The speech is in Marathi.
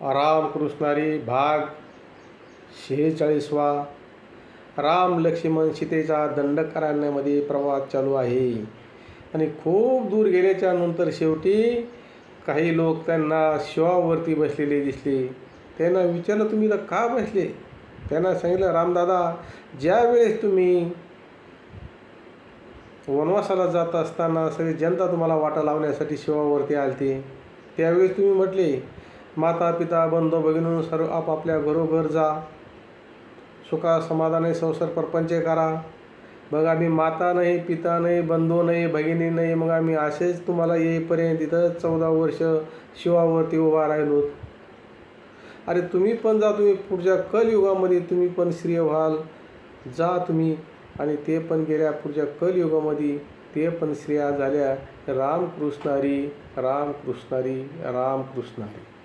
रामकृष्णारी भाग शेहेचाळीसवा. राम लक्ष्मण सीतेचा दंडकारण्यामध्ये प्रवास चालू आहे. आणि खूप दूर गेल्याच्यानंतर शेवटी काही लोक त्यांना शिवावरती बसलेले दिसले. त्यांना विचारलं तुम्ही तर का बसले? त्यांना सांगितलं रामदादा ज्या वेळेस तुम्ही वनवासाला जात असताना सगळी जनता तुम्हाला वाटा लावण्यासाठी शिवावरती आलती त्यावेळेस तुम्ही म्हटले माता पिता बंधू भगिनी सर्व आपापल्या घरोघर जा. सुखा समाधाने संसार परपंच करा. मग आम्ही माता नाही पिता नाही बंधू नाही भगिनी नाही मग आम्ही असेच तुम्हाला येईपर्यंत इथं चौदा वर्ष शिवावरती उभा राहिलो. अरे तुम्ही पण जा तुम्ही पुढच्या कलयुगामध्ये तुम्ही पण श्रेय व्हाल. जा तुम्ही आणि ते पण गेल्या पुढच्या कलयुगामध्ये ते पण स्त्रिया झाल्या. रामकृष्णारी रामकृष्णारी रामकृष्णारी